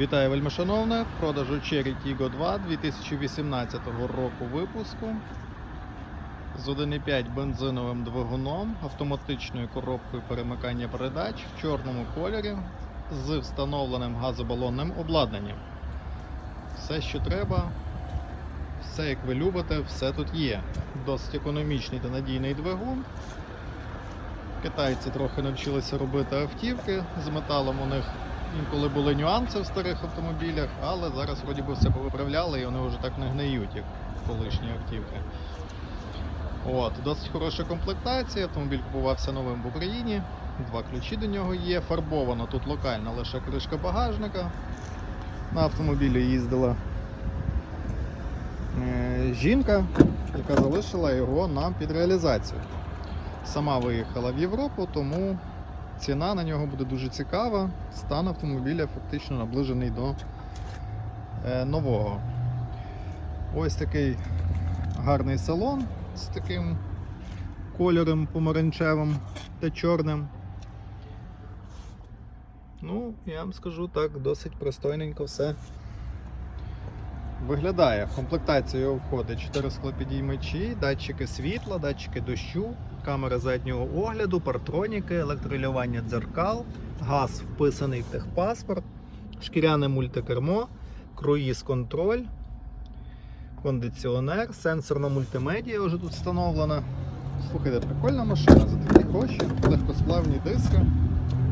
Вітаю вельмишановне, продажу Cherry Tiggo 2 2018 року випуску з 1,5 бензиновим двигуном, автоматичною коробкою перемикання передач в чорному кольорі з встановленим газобалонним обладнанням. Все, що треба, все як ви любите, все тут є. Досить економічний та надійний двигун. Китайці трохи навчилися робити автівки з металом у них Інколи були нюанси в старих автомобілях, але зараз вроді би все повиправляли і вони вже так не гниють, як колишні автівки. От, досить хороша комплектація. Автомобіль купувався новим в Україні. Два ключі до нього є. Фарбовано тут локально лише кришка багажника. На автомобілі їздила е, жінка, яка залишила його нам під реалізацію. Сама виїхала в Європу, тому Ціна на нього буде дуже цікава. Стан автомобіля фактично наближений до е, нового. Ось такий гарний салон з таким кольором помаранчевим та чорним. Ну, я вам скажу так, досить пристойненько все виглядає. В комплектацію входить 4 склопідіймачі, датчики світла, датчики дощу, камера заднього огляду, партроніки, електролювання дзеркал, газ вписаний в техпаспорт, шкіряне мультикермо, круїз-контроль, кондиціонер, сенсорна мультимедія вже тут встановлена. Слухайте, прикольна машина за такі гроші, легкосплавні диски,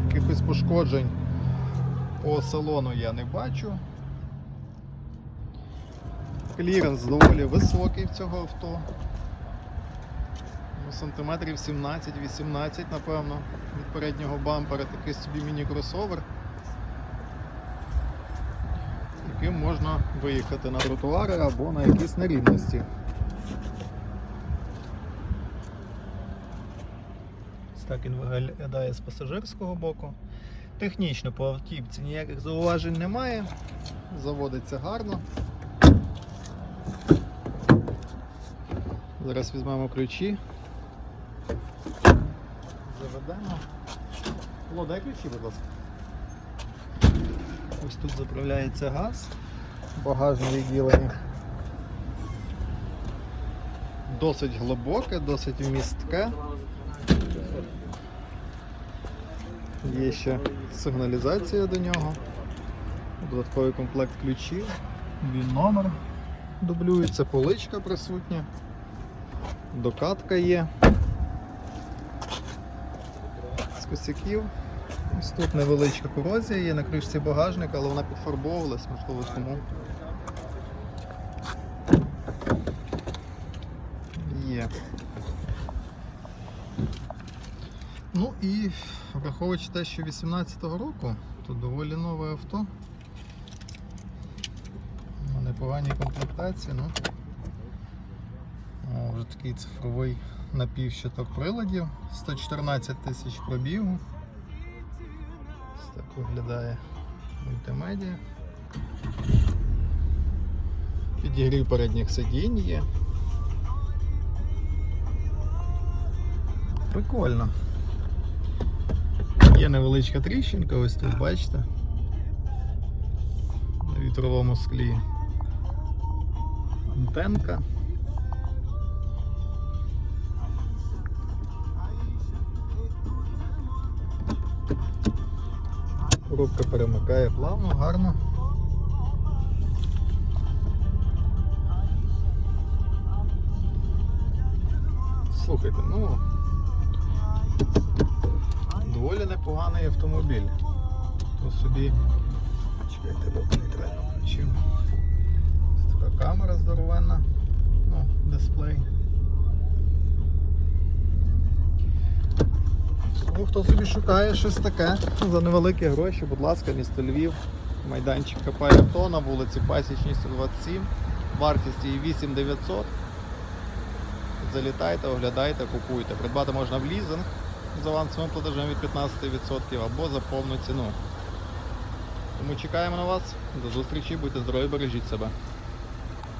якихось пошкоджень по салону я не бачу. Кліренс доволі високий в цього авто. Ну, Сантиметрів 17-18, напевно, від переднього бампера такий собі міні-кросовер, яким можна виїхати на тротуари або на якісь нерівності. Так він виглядає з пасажирського боку. Технічно по автівці ніяких зауважень немає. Заводиться гарно. Зараз візьмемо ключі. Заведемо. Ло, дай ключі, будь ласка. Ось тут заправляється газ. Багажне відділення. Досить глибоке, досить вмістке. Є ще сигналізація до нього. Додатковий комплект ключів. Він номер дублюється, поличка присутня. Докатка є. З косяків. Ось тут невеличка корозія є на кришці багажника, але вона підфарбовувалась, можливо, тому. Є. Ну і враховуючи те, що 18-го року, то доволі нове авто. На непоганій комплектації, ну. О, вже такий цифровий напівщиток приладів, 114 тисяч пробігу. Ось так виглядає мультимедіа. Підігрів передніх сидінь є. Прикольно. Є невеличка тріщинка, ось тут бачите. На вітровому склі. Антенка. Коробка перемикає плавно, гарно. Слухайте, ну доволі непоганий автомобіль. То собі... Чекайте, бо нейтрально включив. Така камера здоровенна. Ну, дисплей. Ну, хто собі шукає щось таке за невеликі гроші, будь ласка, місто Львів, майданчик КП авто на вулиці Пасічній 127, вартість її 8900. Залітайте, оглядайте, купуйте. Придбати можна в лізинг з авансовим платежем від 15% або за повну ціну. Тому чекаємо на вас. До зустрічі, будьте здорові, бережіть себе.